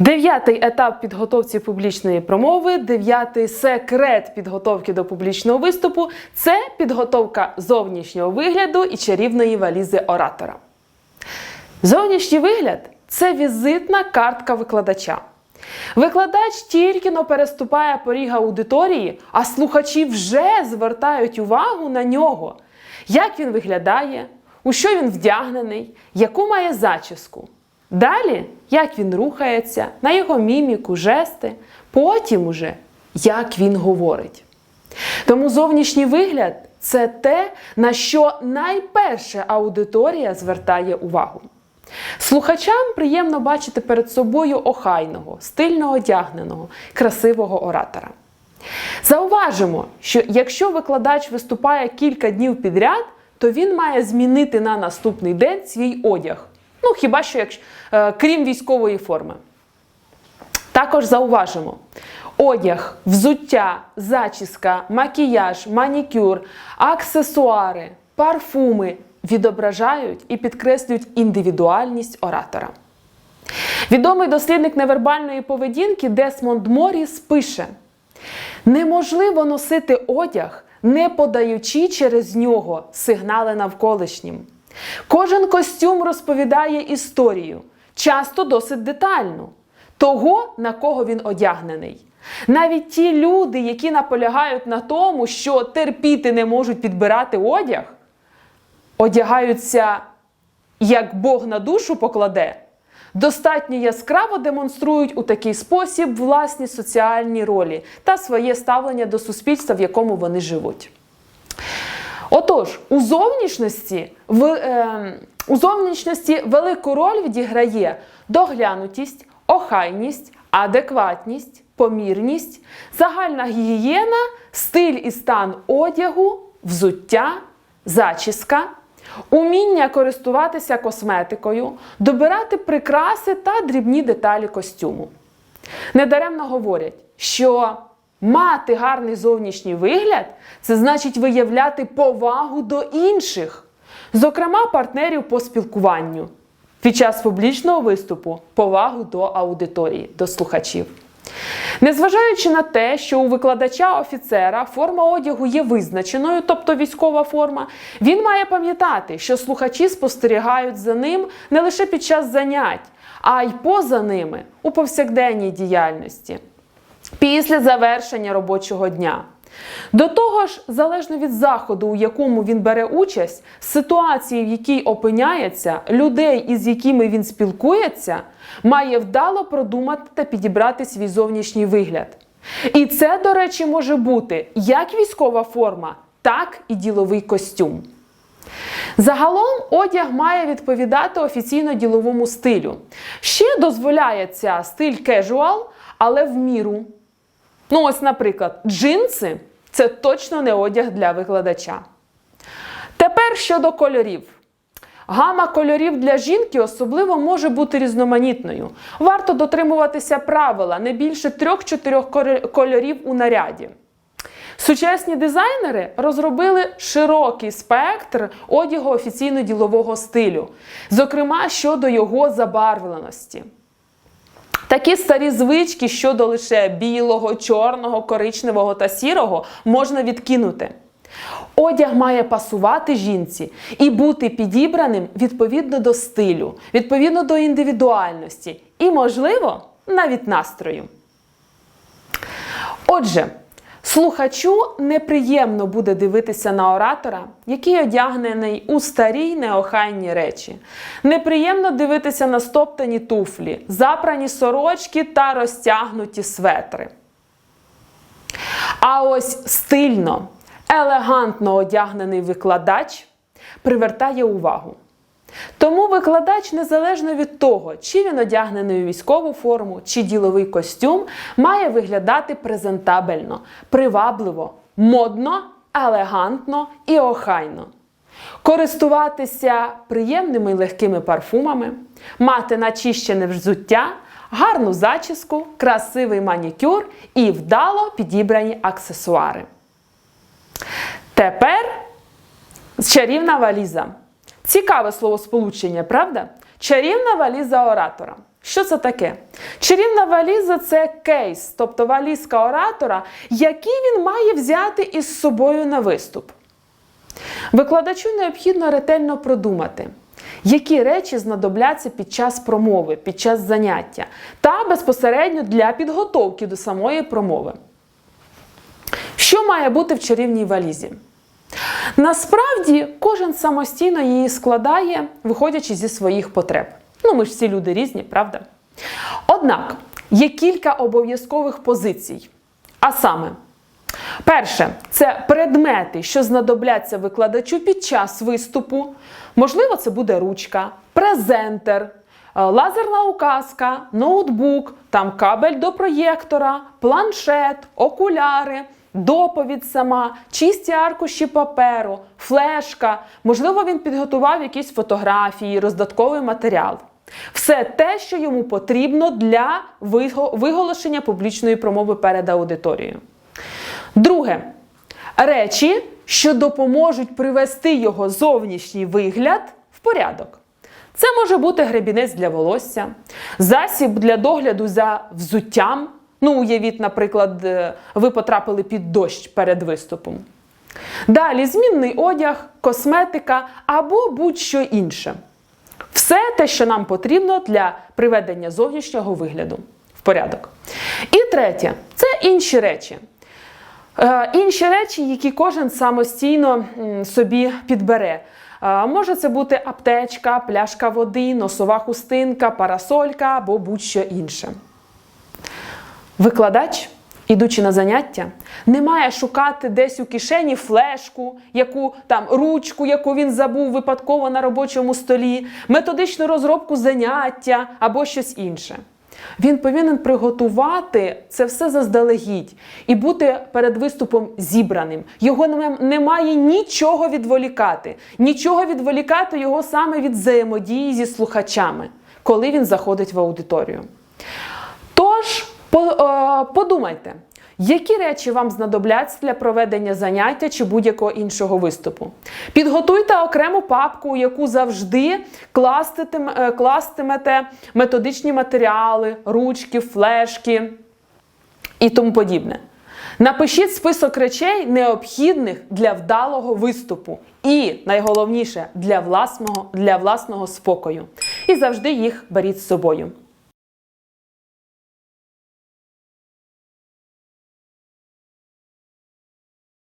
Дев'ятий етап підготовці публічної промови, дев'ятий секрет підготовки до публічного виступу це підготовка зовнішнього вигляду і чарівної валізи оратора. Зовнішній вигляд це візитна картка викладача. Викладач тільки но переступає поріг аудиторії, а слухачі вже звертають увагу на нього, як він виглядає, у що він вдягнений, яку має зачіску. Далі, як він рухається, на його міміку, жести, потім уже як він говорить. Тому зовнішній вигляд це те, на що найперше аудиторія звертає увагу. Слухачам приємно бачити перед собою охайного, стильно одягненого, красивого оратора. Зауважимо, що якщо викладач виступає кілька днів підряд, то він має змінити на наступний день свій одяг. Ну, хіба що якщо, е, крім військової форми. Також зауважимо: одяг, взуття, зачіска, макіяж, манікюр, аксесуари, парфуми відображають і підкреслюють індивідуальність оратора. Відомий дослідник невербальної поведінки Десмонд Моріс пише: неможливо носити одяг, не подаючи через нього сигнали навколишнім. Кожен костюм розповідає історію, часто досить детальну, того, на кого він одягнений. Навіть ті люди, які наполягають на тому, що терпіти не можуть підбирати одяг, одягаються, як Бог на душу покладе, достатньо яскраво демонструють у такий спосіб власні соціальні ролі та своє ставлення до суспільства, в якому вони живуть. Отож, у зовнішності, в, е, у зовнішності велику роль відіграє доглянутість, охайність, адекватність, помірність, загальна гігієна, стиль і стан одягу, взуття, зачіска, уміння користуватися косметикою, добирати прикраси та дрібні деталі костюму. Недаремно говорять, що мати гарний зовнішній вигляд це значить виявляти повагу до інших, зокрема партнерів по спілкуванню. Під час публічного виступу повагу до аудиторії, до слухачів. Незважаючи на те, що у викладача офіцера форма одягу є визначеною, тобто військова форма, він має пам'ятати, що слухачі спостерігають за ним не лише під час занять, а й поза ними у повсякденній діяльності після завершення робочого дня. До того ж, залежно від заходу, у якому він бере участь, ситуації, в якій опиняється, людей, із якими він спілкується, має вдало продумати та підібрати свій зовнішній вигляд. І це, до речі, може бути як військова форма, так і діловий костюм. Загалом одяг має відповідати офіційно діловому стилю. Ще дозволяється стиль кежуал, але в міру. Ну, ось, наприклад, джинси це точно не одяг для викладача. Тепер щодо кольорів. Гама кольорів для жінки особливо може бути різноманітною. Варто дотримуватися правила не більше 3-4 кольорів у наряді. Сучасні дизайнери розробили широкий спектр одягу офіційно-ділового стилю, зокрема щодо його забарвленості. Такі старі звички щодо лише білого, чорного, коричневого та сірого можна відкинути. Одяг має пасувати жінці і бути підібраним відповідно до стилю, відповідно до індивідуальності і, можливо, навіть настрою. Отже, слухачу неприємно буде дивитися на оратора, який одягнений у старі неохайні речі. Неприємно дивитися на стоптані туфлі, запрані сорочки та розтягнуті светри. А ось стильно, елегантно одягнений викладач привертає увагу. Тому викладач, незалежно від того, чи він одягнений у військову форму, чи діловий костюм, має виглядати презентабельно, привабливо, модно, елегантно і охайно. Користуватися приємними і легкими парфумами, мати начищене взуття, гарну зачіску, красивий манікюр і вдало підібрані аксесуари. Тепер чарівна валіза. Цікаве словосполучення, правда? Чарівна валіза оратора. Що це таке? Чарівна валіза це кейс, тобто валізка оратора, який він має взяти із собою на виступ. Викладачу необхідно ретельно продумати, які речі знадобляться під час промови, під час заняття та безпосередньо для підготовки до самої промови. Що має бути в чарівній валізі? Насправді кожен самостійно її складає, виходячи зі своїх потреб. Ну, ми ж всі люди різні, правда? Однак є кілька обов'язкових позицій. А саме, перше, це предмети, що знадобляться викладачу під час виступу. Можливо, це буде ручка, презентер, е, лазерна указка, ноутбук, там кабель до проєктора, планшет, окуляри, доповідь сама, чисті аркуші паперу, флешка. Можливо, він підготував якісь фотографії, роздатковий матеріал. Все те, що йому потрібно для виголошення публічної промови перед аудиторією. Друге речі, що допоможуть привести його зовнішній вигляд в порядок. Це може бути гребінець для волосся, засіб для догляду за взуттям. Ну, уявіть, наприклад, е, ви потрапили під дощ перед виступом. Далі змінний одяг, косметика або будь-що інше. Все те, що нам потрібно для приведення зовнішнього вигляду в порядок. І третє це інші речі. Е, Інші речі, які кожен самостійно собі підбере. Е, Може це бути аптечка, пляшка води, носова хустинка, парасолька або будь-що інше. Викладач, ідучи на заняття, не має шукати десь у кишені флешку, яку там ручку, яку він забув випадково на робочому столі, методичну розробку заняття або щось інше. Він повинен приготувати це все заздалегідь і бути перед виступом зібраним. Його не- немає нічого відволікати, нічого відволікати його саме від взаємодії зі слухачами, коли він заходить в аудиторію. Е, подумайте, які речі вам знадобляться для проведення заняття чи будь-якого іншого виступу. Підготуйте окрему папку, у яку завжди е, кластимете методичні матеріали, ручки, флешки і тому подібне. Напишіть список речей, необхідних для вдалого виступу, і найголовніше для власного, для власного спокою. І завжди їх беріть з собою.